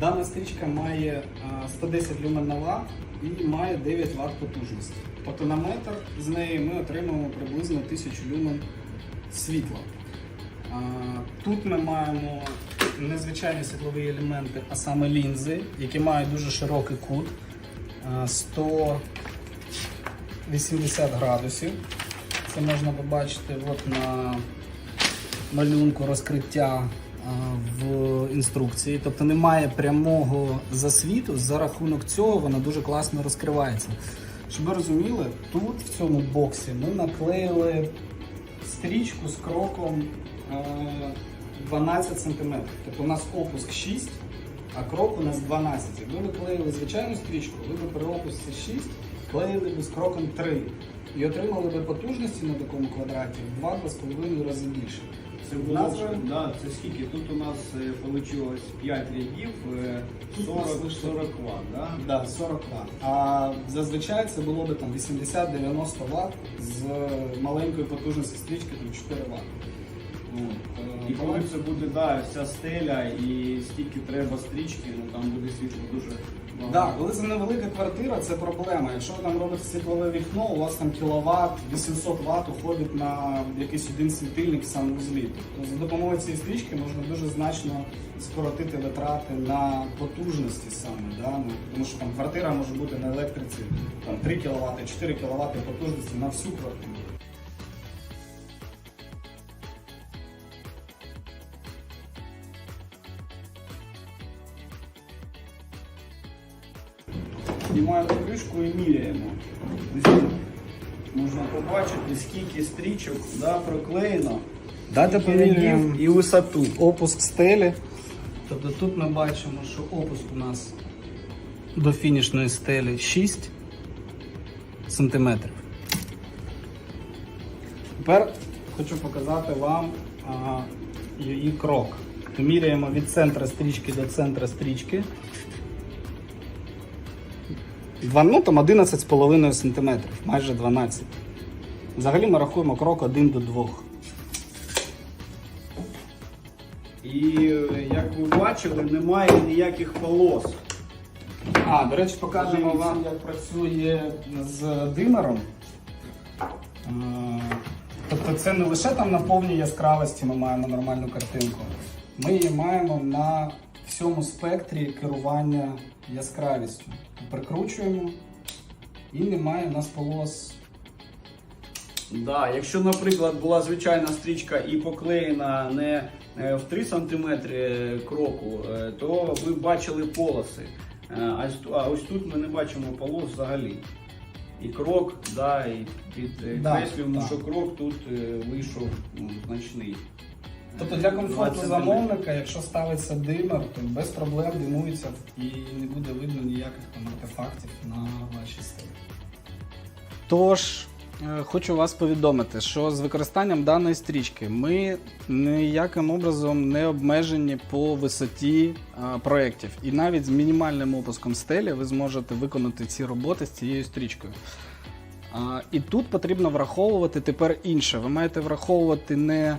Дана стрічка має 110 люмен на ватт і має 9 Вт потужності. Тобто на метр з неї ми отримуємо приблизно 1000 люмен світла. Тут ми маємо незвичайні світлові елементи, а саме лінзи, які мають дуже широкий кут 180 градусів. Це можна побачити от на малюнку розкриття в інструкції. Тобто немає прямого засвіту. За рахунок цього вона дуже класно розкривається. Щоб ви розуміли, тут в цьому боксі ми наклеїли стрічку з кроком е, 12 см. Тобто у нас опуск 6, а крок у нас 12. Якби ви клеїли звичайну стрічку, ви б при опусці 6 клеїли б з кроком 3. І отримали би потужності на такому квадраті в 2-2,5 рази більше. Це було Назва? вже, да, це скільки? Тут у нас вийшло 5 рядів, е, 40, у нас вийшло- 40 Вт, да? Да, 40 Вт. А зазвичай це було би там 80-90 Вт з маленькою потужністю стрічки там 4 Вт. От, е, І коли це буде да, вся стеля і стільки треба стрічки, ну там буде світло дуже багато. Да, коли це невелика квартира, це проблема. Якщо ви там робите світлове вікно, у вас там кіловат, 800 Вт уходить на якийсь один світильник в санвузлі. Тобто за допомогою цієї стрічки можна дуже значно скоротити витрати на потужності саме. Да? Ну, тому що там квартира може бути на електриці там, 3 кВт, 4 кВт потужності на всю квартиру. Знімаємо кришку і міряємо. Можна побачити, скільки стрічок да, проклеєно. Дайте поміряємо. і висоту. Опуск стелі. Тобто тут ми бачимо, що опуск у нас до фінішної стелі 6 сантиметрів. Тепер хочу показати вам а, її крок. Міряємо від центра стрічки до центра стрічки. Ну, там 11,5 см, майже 12 Взагалі ми рахуємо крок 1 до 2. І як ви бачили, немає ніяких полос. А, до речі, покажемо вам, як працює з димером. Е, Тобто це не лише там на повній яскравості ми маємо нормальну картинку. Ми її маємо на всьому спектрі керування яскравістю. Прикручуємо і немає у нас полос. Да, якщо, наприклад, була звичайна стрічка і поклеєна не е, в 3 см кроку, е, то ви бачили полоси. Е, А ось тут ми не бачимо полос взагалі. І крок, да, і підкреслюємо, Да, що крок тут вийшов ну, значний. Тобто для комфорту 20 замовника, якщо ставиться димер, то без проблем димується і не буде видно ніяких там артефактів на вашій стелі. Тож, е, хочу вас повідомити, що з використанням даної стрічки ми ніяким образом не обмежені по висоті е, проєктів. І навіть з мінімальним опуском стелі ви зможете виконати ці роботи з цією стрічкою. І тут потрібно враховувати тепер інше. Ви маєте враховувати не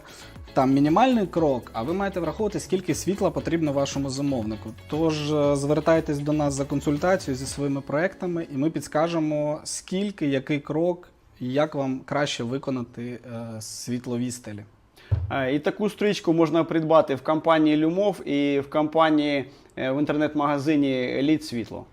там мінімальний крок, а ви маєте враховувати, скільки світла потрібно вашому замовнику. Тож е, звертайтесь до нас за консультацією зі своїми проектами, і ми підскажемо, скільки, який крок, як вам краще виконати е, світлові стелі. Е, І таку стрічку можна придбати в компанії Lumov і в компанії в інтернет-магазині Лід Світло.